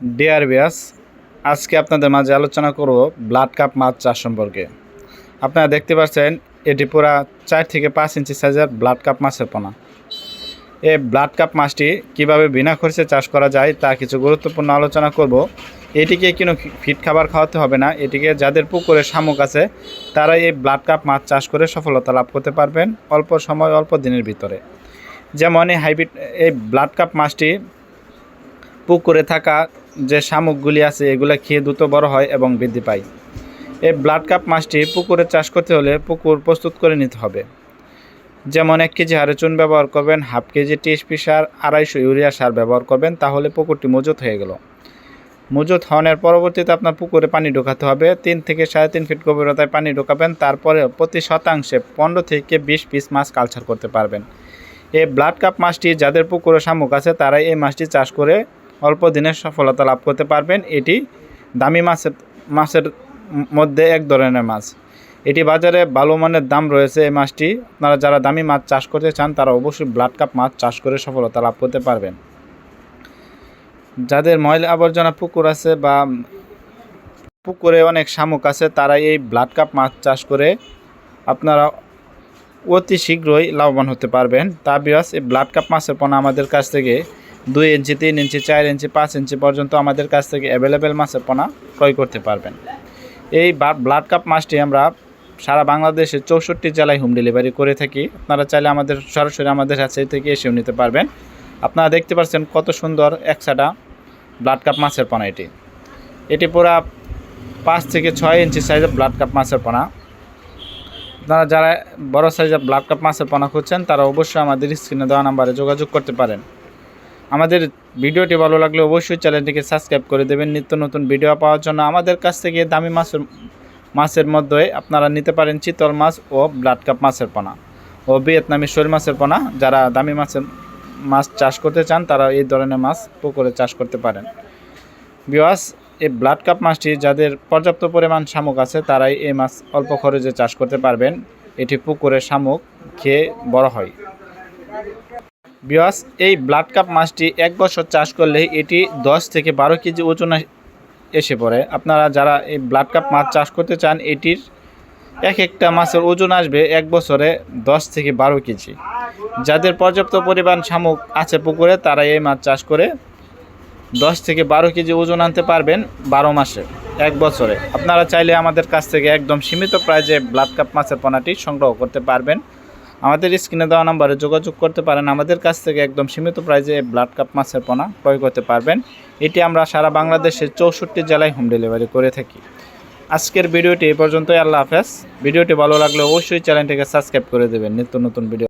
Deer বিয়াস আজকে আপনাদের মাঝে আলোচনা করব ব্লাড কাপ মাছ চাষ সম্পর্কে। আপনারা দেখতে পাচ্ছেন, এটি পুরা চার থেকে পাঁচ ইঞ্চি সাইজের ব্লাড কাপ মাছের পোনা। এই ব্লাড কাপ মাছটি কীভাবে বিনা খরচে চাষ করা যায় তা কিছু গুরুত্বপূর্ণ আলোচনা করব। এটিকে কোনো ফিট খাবার খাওয়াতে হবে না, এটিকে যাদের পুকুরে শামুক আছে তারা এই ব্লাড কাপ মাছ চাষ করে সফলতা লাভ করতে পারবেন অল্প সময়, অল্প দিনের ভিতরে। যেমন এই হাইব্রিড এই ব্লাড কাপ মাছটি পুকুরে থাকা যে শামুকগুলি আছে, এগুলো খেয়ে দ্রুত বড় হয় এবং বৃদ্ধি পায়। এই ব্লাড কাপ মাছটি পুকুরে চাষ করতে হলে পুকুর প্রস্তুত করে নিতে হবে। যেমন এক কেজি হারে চুন ব্যবহার করবেন, হাফ কেজি টিএসপি সার, আড়াইশো ইউরিয়া সার ব্যবহার করবেন, তাহলে পুকুরটি মজুত হয়ে গেল। মজুত হওয়ার পরবর্তীতে আপনার পুকুরে পানি ঢোকাতে হবে। তিন থেকে সাড়ে তিন ফিট গভীরতায় পানি ঢোকাবেন তারপরে প্রতি শতাংশে পনেরো থেকে বিশ পিস মাছ কালচার করতে পারবেন। এই ব্লাড কাপ মাছটি যাদের পুকুরে শামুক আছে, তারাই এই মাছটি চাষ করে অল্প দিনের সফলতা লাভ করতে পারবেন। এটি দামি মাছের মাছের মধ্যে এক ধরনের মাছ। এটি বাজারে ভালো মানের দাম রয়েছে এই মাছটি। আপনারা যারা দামি মাছ চাষ করতে চান, তারা অবশ্যই ব্লাড কাপ মাছ চাষ করে সফলতা লাভ করতে পারবেন। যাদের ময়লা আবর্জনা পুকুর আছে বা পুকুরে অনেক শামুক আছে তারা এই ব্লাড কাপ মাছ চাষ করে আপনারা অতি শীঘ্রই লাভবান হতে পারবেন। তা বিরাস এই ব্লাড কাপ মাছের পোনা আমাদের কাছ থেকে দুই ইঞ্চি, তিন ইঞ্চি, চার ইঞ্চি, পাঁচ ইঞ্চি পর্যন্ত আমাদের কাছ থেকে অ্যাভেলেবেল মাছের পোনা ক্রয় করতে পারবেন। এই ব্লাড কাপ মাছটি আমরা সারা বাংলাদেশে চৌষট্টি জেলায় হোম ডেলিভারি করে থাকি। আপনারা চাইলে আমাদের, সরাসরি আমাদের কাছে থেকে এসেও নিতে পারবেন। আপনারা দেখতে পাচ্ছেন কত সুন্দর একসাটা ব্লাড কাপ মাছের পোনা এটি। এটি পুরা পাঁচ থেকে ছয় ইঞ্চি সাইজের ব্লাড কাপ মাছের পোনা। আপনারা যারা বড় সাইজের ব্লাড কাপ মাছের পোনা খুঁজছেন, তারা অবশ্যই আমাদের স্ক্রিনে দেওয়া নাম্বারে যোগাযোগ করতে পারেন। আমাদের ভিডিওটি ভালো লাগলে অবশ্যই চ্যানেলটিকে সাবস্ক্রাইব করে দেবেন। নিত্য নতুন ভিডিও পাওয়ার জন্য আমাদের কাছ থেকে দামি মাছের মাছের মধ্যে আপনারা নিতে পারেন চিতল মাছ ও ব্লাড কাপ মাছের পোনা ও ভিয়েতনামি শোল মাছের পোনা। যারা দামি মাছের মাছ চাষ করতে চান, তারা এই ধরনের মাছ পুকুরে চাষ করতে পারেন। বিওয়াস এই ব্লাড কাপ মাছটি যাদের পর্যাপ্ত পরিমাণ শামুক আছে, তারাই এই মাছ অল্প খরচে চাষ করতে পারবেন। এটি পুকুরে শামুক খেয়ে বড় হয়। বিওয়াস এই ব্লাড কাপ মাছটি এক বছর চাষ করলে এটি দশ থেকে বারো কেজি ওজন এসে পড়ে। আপনারা যারা এই ব্লাড কাপ মাছ চাষ করতে চান, এটির এক একটা মাছের ওজন আসবে এক বছরে দশ থেকে বারো কেজি। যাদের পর্যাপ্ত পরিমাণ শামুক আছে পুকুরে, তারা এই মাছ চাষ করে দশ থেকে বারো কেজি ওজন আনতে পারবেন বারো মাসে, এক বছরে। আপনারা চাইলে আমাদের কাছ থেকে একদম সীমিত প্রাইজে ব্লাড কাপ মাছের পোনাটি সংগ্রহ করতে পারবেন। আমাদের স্ক্রিনে দেওয়া নাম্বারে যোগাযোগ করতে পারেন। আমাদের কাছ থেকে একদম সীমিত প্রাইজে ব্লাড কাপ মাছের পোনা ক্রয় করতে পারবেন। এটি আমরা সারা বাংলাদেশের চৌষট্টি জেলায় হোম ডেলিভারি করে থাকি। আজকের ভিডিওটি এই পর্যন্তই। আল্লাহ হাফেজ। ভিডিওটি ভালো লাগলে অবশ্যই চ্যানেলটিকে সাবস্ক্রাইব করে দেবেন। নিত্য নতুন ভিডিও